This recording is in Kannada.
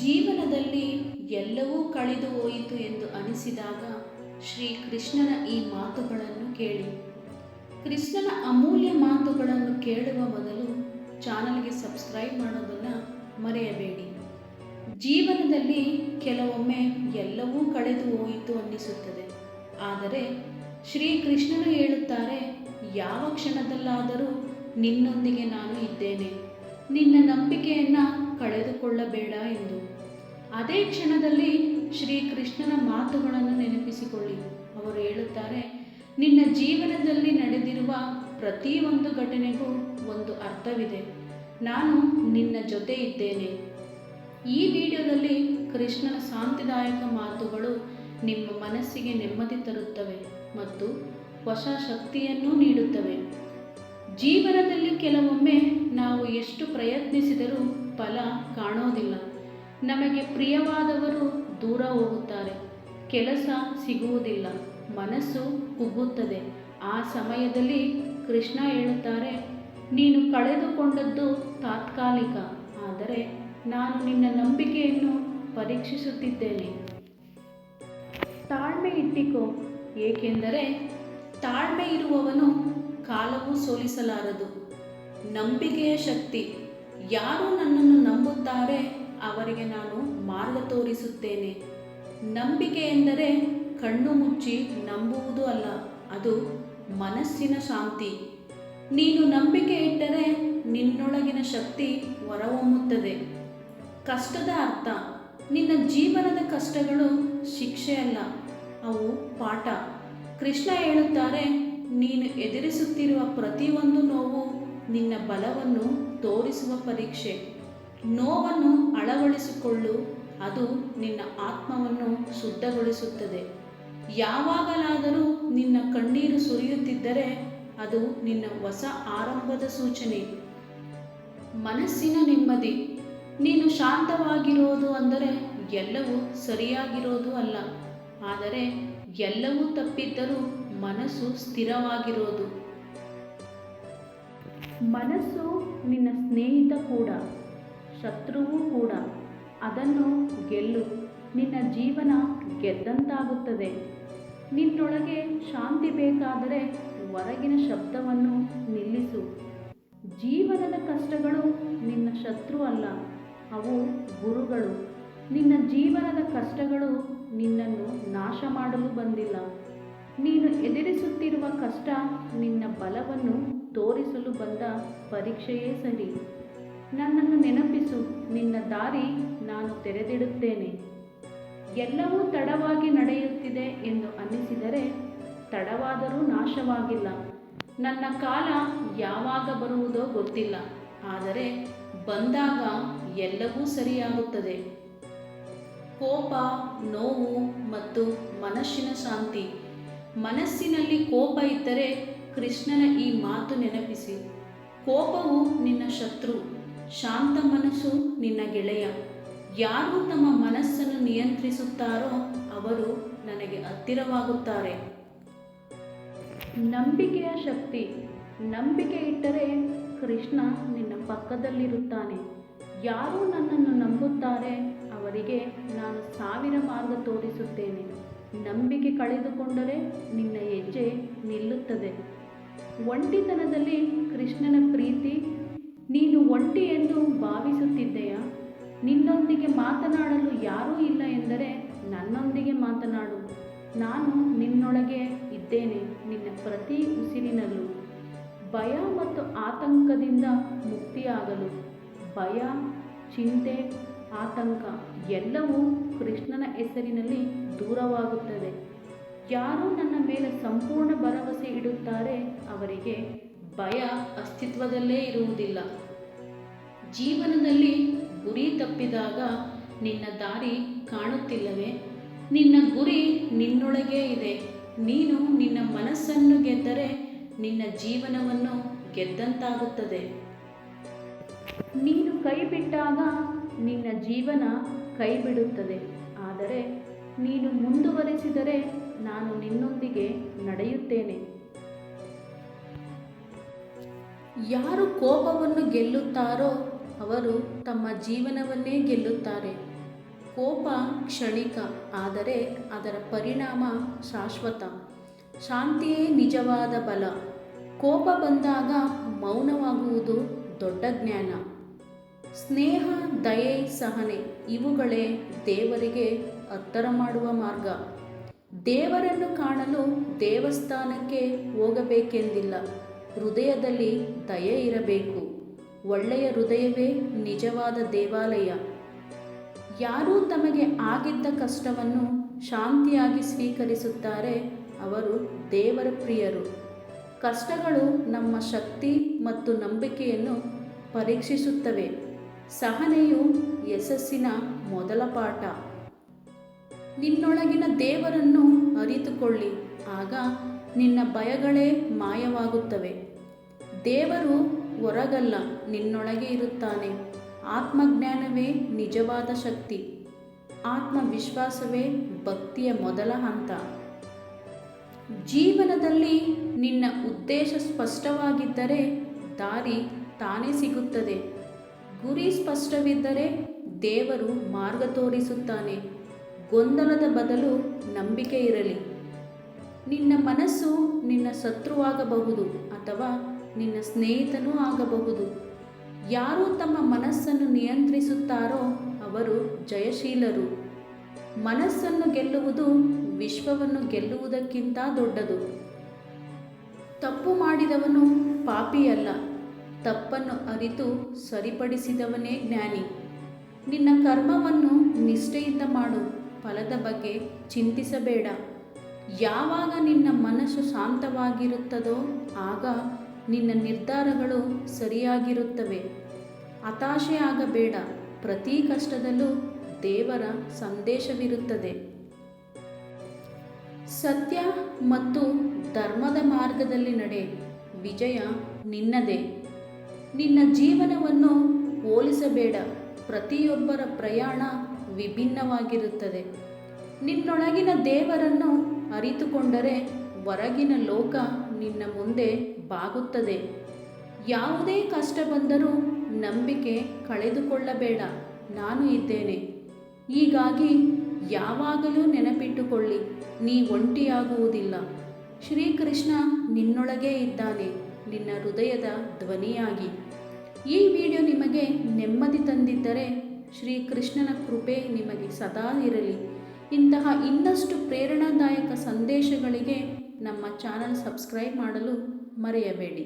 ಜೀವನದಲ್ಲಿ ಎಲ್ಲವೂ ಕಳೆದು ಹೋಯಿತು ಎಂದು ಅನಿಸಿದಾಗ ಶ್ರೀ ಕೃಷ್ಣನ ಈ ಮಾತುಗಳನ್ನು ಕೇಳಿ. ಕೃಷ್ಣನ ಅಮೂಲ್ಯ ಮಾತುಗಳನ್ನು ಕೇಳುವ ಮೊದಲು ಚಾನಲ್ಗೆ ಸಬ್ಸ್ಕ್ರೈಬ್ ಮಾಡೋದನ್ನು ಮರೆಯಬೇಡಿ. ಜೀವನದಲ್ಲಿ ಕೆಲವೊಮ್ಮೆ ಎಲ್ಲವೂ ಕಳೆದು ಹೋಯಿತು ಅನ್ನಿಸುತ್ತದೆ. ಆದರೆ ಶ್ರೀ ಕೃಷ್ಣನು ಹೇಳುತ್ತಾರೆ, ಯಾವ ಕ್ಷಣದಲ್ಲಾದರೂ ನಿನ್ನೊಂದಿಗೆ ನಾನು ಇದ್ದೇನೆ. ನಿನ್ನ ನಂಬಿಕೆಯನ್ನು ಕಳೆದುಕೊಳ್ಳಬೇಡ ಎಂದು ಅದೇ ಕ್ಷಣದಲ್ಲಿ ಶ್ರೀ ಕೃಷ್ಣನ ಮಾತುಗಳನ್ನು ನೆನಪಿಸಿಕೊಳ್ಳಿ. ಅವರು ಹೇಳುತ್ತಾರೆ, ನಿನ್ನ ಜೀವನದಲ್ಲಿ ನಡೆದಿರುವ ಪ್ರತಿಯೊಂದು ಘಟನೆಗೂ ಒಂದು ಅರ್ಥವಿದೆ. ನಾನು ನಿನ್ನ ಜೊತೆ ಇದ್ದೇನೆ. ಈ ವಿಡಿಯೋದಲ್ಲಿ ಕೃಷ್ಣನ ಶಾಂತಿದಾಯಕ ಮಾತುಗಳು ನಿಮ್ಮ ಮನಸ್ಸಿಗೆ ನೆಮ್ಮದಿ ತರುತ್ತವೆ ಮತ್ತು ಹೊಸ ಶಕ್ತಿಯನ್ನು ನೀಡುತ್ತವೆ. ಜೀವನದಲ್ಲಿ ಕೆಲವೊಮ್ಮೆ ನಾವು ಎಷ್ಟು ಪ್ರಯತ್ನಿಸಿದರೂ ಫಲ ಕಾಣೋದಿಲ್ಲ. ನಮಗೆ ಪ್ರಿಯವಾದವರು ದೂರ ಹೋಗುತ್ತಾರೆ. ಕೆಲಸ ಸಿಗುವುದಿಲ್ಲ. ಮನಸ್ಸು ಕುಗ್ಗುತ್ತದೆ. ಆ ಸಮಯದಲ್ಲಿ ಕೃಷ್ಣ ಹೇಳುತ್ತಾರೆ, ನೀನು ಕಳೆದುಕೊಂಡದ್ದು ತಾತ್ಕಾಲಿಕ, ಆದರೆ ನಾನು ನಿನ್ನ ನಂಬಿಕೆಯನ್ನು ಪರೀಕ್ಷಿಸುತ್ತಿದ್ದೇನೆ. ತಾಳ್ಮೆ ಇಟ್ಟಿಕೋ, ಏಕೆಂದರೆ ತಾಳ್ಮೆ ಇರುವವನು ಕಾಲವು ಸೋಲಿಸಲಾರದು. ನಂಬಿಕೆಯ ಶಕ್ತಿ. ಯಾರು ನನ್ನನ್ನು ನಂಬುತ್ತಾರೆ ಅವರಿಗೆ ನಾನು ಮಾರ್ಗ ತೋರಿಸುತ್ತೇನೆ. ನಂಬಿಕೆ ಎಂದರೆ ಕಣ್ಣು ಮುಚ್ಚಿ ನಂಬುವುದು ಅಲ್ಲ, ಅದು ಮನಸ್ಸಿನ ಶಾಂತಿ. ನೀನು ನಂಬಿಕೆ ಇಟ್ಟರೆ ನಿನ್ನೊಳಗಿನ ಶಕ್ತಿ ಹೊರಹೊಮ್ಮುತ್ತದೆ. ಕಷ್ಟದ ಅರ್ಥ. ನಿನ್ನ ಜೀವನದ ಕಷ್ಟಗಳು ಶಿಕ್ಷೆ ಅಲ್ಲ, ಅವು ಪಾಠ. ಕೃಷ್ಣ ಹೇಳುತ್ತಾರೆ ನೀನು ಎದುರಿಸುತ್ತಿರುವ ಪ್ರತಿಯೊಂದು ನೋವು ನಿನ್ನ ಬಲವನ್ನು ತೋರಿಸುವ ಪರೀಕ್ಷೆ. ನೋವನ್ನು ಅಳವಡಿಸಿಕೊಳ್ಳು, ಅದು ನಿನ್ನ ಆತ್ಮವನ್ನು ಶುದ್ಧಗೊಳಿಸುತ್ತದೆ. ಯಾವಾಗಲಾದರೂ ನಿನ್ನ ಕಣ್ಣೀರು ಸುರಿಯುತ್ತಿದ್ದರೆ ಅದು ನಿನ್ನ ಹೊಸ ಆರಂಭದ ಸೂಚನೆ. ಮನಸ್ಸಿನ ನೆಮ್ಮದಿ. ನೀನು ಶಾಂತವಾಗಿರೋದು ಅಂದರೆ ಎಲ್ಲವೂ ಸರಿಯಾಗಿರೋದು ಅಲ್ಲ. ಆದರೆ ಎಲ್ಲವೂ ತಪ್ಪಿದ್ದರೂ ಮನಸ್ಸು ಸ್ಥಿರವಾಗಿರೋದು. ಮನಸ್ಸು ನಿನ್ನ ಸ್ನೇಹಿತ ಕೂಡ, ಶತ್ರುವೂ ಕೂಡ, ಅದನ್ನು ಗೆಲ್ಲು. ನಿನ್ನ ಜೀವನ ಗೆದ್ದಂತಾಗುತ್ತದೆ. ನಿನ್ನೊಳಗೆ ಶಾಂತಿ ಬೇಕಾದರೆ ಹೊರಗಿನ ಶಬ್ದವನ್ನು ನಿಲ್ಲಿಸು. ಜೀವನದ ಕಷ್ಟಗಳು ನಿನ್ನ ಶತ್ರು ಅಲ್ಲ, ಅವು ಗುರುಗಳು. ನಿನ್ನ ಜೀವನದ ಕಷ್ಟಗಳು ನಿನ್ನನ್ನು ನಾಶ ಮಾಡಲು ಬಂದಿಲ್ಲ. ನೀನು ಎದುರಿಸುತ್ತಿರುವ ಕಷ್ಟ ನಿನ್ನ ಬಲವನ್ನು ತೋರಿಸಲು ಬಂದ ಪರೀಕ್ಷೆಯೇ ಸರಿ. ನನ್ನನ್ನು ನೆನಪಿಸು, ನಿನ್ನ ದಾರಿ ನಾನು ತೆರೆದಿಡುತ್ತೇನೆ. ಎಲ್ಲವೂ ತಡವಾಗಿ ನಡೆಯುತ್ತಿದೆ ಎಂದು ಅನ್ನಿಸಿದರೆ ತಡವಾದರೂ ನಾಶವಾಗಿಲ್ಲ. ನನ್ನ ಕಾಲ ಯಾವಾಗ ಬರುವುದೋ ಗೊತ್ತಿಲ್ಲ, ಆದರೆ ಬಂದಾಗ ಎಲ್ಲವೂ ಸರಿಯಾಗುತ್ತದೆ. ಕೋಪ, ನೋವು ಮತ್ತು ಮನಸ್ಸಿನ ಶಾಂತಿ. ಮನಸ್ಸಿನಲ್ಲಿ ಕೋಪ ಇದ್ದರೆ ಕೃಷ್ಣನ ಈ ಮಾತು ನೆನಪಿಸಿ. ಕೋಪವು ನಿನ್ನ ಶತ್ರು, ಶಾಂತ ಮನಸ್ಸು ನಿನ್ನ ಗೆಳೆಯ. ಯಾರು ತಮ್ಮ ಮನಸ್ಸನ್ನು ನಿಯಂತ್ರಿಸುತ್ತಾರೋ ಅವರು ನನಗೆ ಹತ್ತಿರವಾಗುತ್ತಾರೆ. ನಂಬಿಕೆಯ ಶಕ್ತಿ, ನಂಬಿಕೆ ಇಟ್ಟರೆ ಕೃಷ್ಣ ನಿನ್ನ ಪಕ್ಕದಲ್ಲಿರುತ್ತಾನೆ. ಯಾರು ನನ್ನನ್ನು ನಂಬುತ್ತಾರೆ ಅವರಿಗೆ ನಾನು ಸಾವಿರ ಮಾರ್ಗ ತೋರಿಸುತ್ತೇನೆ. ನಂಬಿಕೆ ಕಳೆದುಕೊಂಡರೆ ನಿನ್ನ ಹೆಜ್ಜೆ ನಿಲ್ಲುತ್ತದೆ. ಒಂಟಿತನದಲ್ಲಿ ಕೃಷ್ಣನ ಪ್ರೀತಿ, ನೀನು ಒಂಟಿ ಎಂದು ಭಾವಿಸುತ್ತಿದ್ದೆಯಾ? ನಿನ್ನೊಂದಿಗೆ ಮಾತನಾಡಲು ಯಾರೂ ಇಲ್ಲ ಎಂದರೆ ನನ್ನೊಂದಿಗೆ ಮಾತನಾಡು. ನಾನು ನಿನ್ನೊಳಗೆ ಇದ್ದೇನೆ ನಿನ್ನ ಪ್ರತಿ ಉಸಿರಿನಲ್ಲೂ. ಭಯ ಮತ್ತು ಆತಂಕದಿಂದ ಮುಕ್ತಿಯಾಗಲು. ಭಯ, ಚಿಂತೆ, ಆತಂಕ ಎಲ್ಲವೂ ಕೃಷ್ಣನ ಹೆಸರಿನಲ್ಲಿ ದೂರವಾಗುತ್ತದೆ. ಯಾರು ನನ್ನ ಮೇಲೆ ಸಂಪೂರ್ಣ ಭರವಸೆ ಇಡುತ್ತಾರೆ ಅವರಿಗೆ ಭಯ ಅಸ್ತಿತ್ವದಲ್ಲೇ ಇರುವುದಿಲ್ಲ. ಜೀವನದಲ್ಲಿ ಗುರಿ ತಪ್ಪಿದಾಗ ನಿನ್ನ ದಾರಿ ಕಾಣುತ್ತಿಲ್ಲವೇ? ನಿನ್ನ ಗುರಿ ನಿನ್ನೊಳಗೇ ಇದೆ. ನೀನು ನಿನ್ನ ಮನಸ್ಸನ್ನು ಗೆದ್ದರೆ ನಿನ್ನ ಜೀವನವನ್ನು ಗೆದ್ದಂತಾಗುತ್ತದೆ. ನೀನು ಕೈ ಬಿಟ್ಟಾಗ ನಿನ್ನ ಜೀವನ ಕೈ ಬಿಡುತ್ತದೆ ಆದರೆ ನೀನು ಮುಂದುವರೆಸಿದರೆ ನಾನು ನಿನ್ನೊಂದಿಗೆ ನಡೆಯುತ್ತೇನೆ. ಯಾರು ಕೋಪವನ್ನು ಗೆಲ್ಲುತ್ತಾರೋ ಅವರು ತಮ್ಮ ಜೀವನವನ್ನೇ ಗೆಲ್ಲುತ್ತಾರೆ. ಕೋಪ ಕ್ಷಣಿಕ, ಆದರೆ ಅದರ ಪರಿಣಾಮ ಶಾಶ್ವತ. ಶಾಂತಿಯೇ ನಿಜವಾದ ಬಲ. ಕೋಪ ಬಂದಾಗ ಮೌನವಾಗುವುದು ದೊಡ್ಡ ಜ್ಞಾನ. ಸ್ನೇಹ, ದಯೆ, ಸಹನೆ ಇವುಗಳೇ ದೇವರಿಗೆ ಹತ್ತರ ಮಾಡುವ ಮಾರ್ಗ. ದೇವರನ್ನು ಕಾಣಲು ದೇವಸ್ಥಾನಕ್ಕೆ ಹೋಗಬೇಕೆಂದಿಲ್ಲ. ಹೃದಯದಲ್ಲಿ ದಯೆ ಇರಬೇಕು. ಒಳ್ಳೆಯ ಹೃದಯವೇ ನಿಜವಾದ ದೇವಾಲಯ. ಯಾರು ತಮಗೆ ಆಗಿದ್ದ ಕಷ್ಟವನ್ನು ಶಾಂತಿಯಾಗಿ ಸ್ವೀಕರಿಸುತ್ತಾರೆ ಅವರು ದೇವರ ಪ್ರಿಯರು. ಕಷ್ಟಗಳು ನಮ್ಮ ಶಕ್ತಿ ಮತ್ತು ನಂಬಿಕೆಯನ್ನು ಪರೀಕ್ಷಿಸುತ್ತವೆ. ಸಹನೆಯು ಯಶಸ್ಸಿನ ಮೊದಲ ಪಾಠ. ನಿನ್ನೊಳಗಿನ ದೇವರನ್ನು ಅರಿತುಕೊಳ್ಳಿ, ಆಗ ನಿನ್ನ ಭಯಗಳೇ ಮಾಯವಾಗುತ್ತವೆ. ದೇವರು ಹೊರಗಲ್ಲ, ನಿನ್ನೊಳಗೆ ಇರುತ್ತಾನೆ. ಆತ್ಮಜ್ಞಾನವೇ ನಿಜವಾದ ಶಕ್ತಿ. ಆತ್ಮವಿಶ್ವಾಸವೇ ಭಕ್ತಿಯ ಮೊದಲ ಹಂತ. ಜೀವನದಲ್ಲಿ ನಿನ್ನ ಉದ್ದೇಶ ಸ್ಪಷ್ಟವಾಗಿದ್ದರೆ ದಾರಿ ತಾನೇ ಸಿಗುತ್ತದೆ. ಗುರಿ ಸ್ಪಷ್ಟವಿದ್ದರೆ ದೇವರು ಮಾರ್ಗ ತೋರಿಸುತ್ತಾನೆ. ಗೊಂದಲದ ಬದಲು ನಂಬಿಕೆ ಇರಲಿ. ನಿನ್ನ ಮನಸ್ಸು ನಿನ್ನ ಶತ್ರುವಾಗಬಹುದು ಅಥವಾ ನಿನ್ನ ಸ್ನೇಹಿತನೂ ಆಗಬಹುದು. ಯಾರು ತಮ್ಮ ಮನಸ್ಸನ್ನು ನಿಯಂತ್ರಿಸುತ್ತಾರೋ ಅವರು ಜಯಶೀಲರು. ಮನಸ್ಸನ್ನು ಗೆಲ್ಲುವುದು ವಿಶ್ವವನ್ನು ಗೆಲ್ಲುವುದಕ್ಕಿಂತ ದೊಡ್ಡದು. ತಪ್ಪು ಮಾಡಿದವನು ಪಾಪಿಯಲ್ಲ. ತಪ್ಪನ್ನು ಅರಿತು ಸರಿಪಡಿಸಿದವನೇ ಜ್ಞಾನಿ. ನಿನ್ನ ಕರ್ಮವನ್ನು ನಿಷ್ಠೆಯಿಂದ ಮಾಡು, ಫಲದ ಬಗ್ಗೆ ಚಿಂತಿಸಬೇಡ. ಯಾವಾಗ ನಿನ್ನ ಮನಸ್ಸು ಶಾಂತವಾಗಿರುತ್ತದೋ ಆಗ ನಿನ್ನ ನಿರ್ಧಾರಗಳು ಸರಿಯಾಗಿರುತ್ತವೆ. ಹತಾಶೆ ಆಗಬೇಡ ಪ್ರತಿ ಕಷ್ಟದಲ್ಲೂ ದೇವರ ಸಂದೇಶವಿರುತ್ತದೆ. ಸತ್ಯ ಮತ್ತು ಧರ್ಮದ ಮಾರ್ಗದಲ್ಲಿ ನಡೆ, ವಿಜಯ ನಿನ್ನದೇ. ನಿನ್ನ ಜೀವನವನ್ನು ಹೋಲಿಸಬೇಡ. ಪ್ರತಿಯೊಬ್ಬರ ಪ್ರಯಾಣ ವಿಭಿನ್ನವಾಗಿರುತ್ತದೆ. ನಿನ್ನೊಳಗಿನ ದೇವರನ್ನು ಅರಿತುಕೊಂಡರೆ ಹೊರಗಿನ ಲೋಕ ನಿನ್ನ ಮುಂದೆ ಬಾಗುತ್ತದೆ. ಯಾವುದೇ ಕಷ್ಟ ಬಂದರೂ ನಂಬಿಕೆ ಕಳೆದುಕೊಳ್ಳಬೇಡ. ನಾನು ಇದ್ದೇನೆ. ಹೀಗಾಗಿ ಯಾವಾಗಲೂ ನೆನಪಿಟ್ಟುಕೊಳ್ಳಿ, ನೀ ಒಂಟಿಯಾಗುವುದಿಲ್ಲ. ಶ್ರೀಕೃಷ್ಣ ನಿನ್ನೊಳಗೇ ಇದ್ದಾನೆ. ನಿನ್ನ ಹೃದಯದ ಧ್ವನಿಯಾಗಿ. ನಿಮಗೆ ನೆಮ್ಮದಿ ತಂದಿದ್ದರೆ ಶ್ರೀಕೃಷ್ಣನ ಕೃಪೆ ನಿಮಗೆ ಸದಾ ಇರಲಿ. ಇಂತಹ ಇನ್ನಷ್ಟು ಪ್ರೇರಣಾದಾಯಕ ಸಂದೇಶಗಳಿಗೆ ನಮ್ಮ ಚಾನಲ್ ಸಬ್ಸ್ಕ್ರೈಬ್ ಮಾಡಲು ಮರೆಯಬೇಡಿ.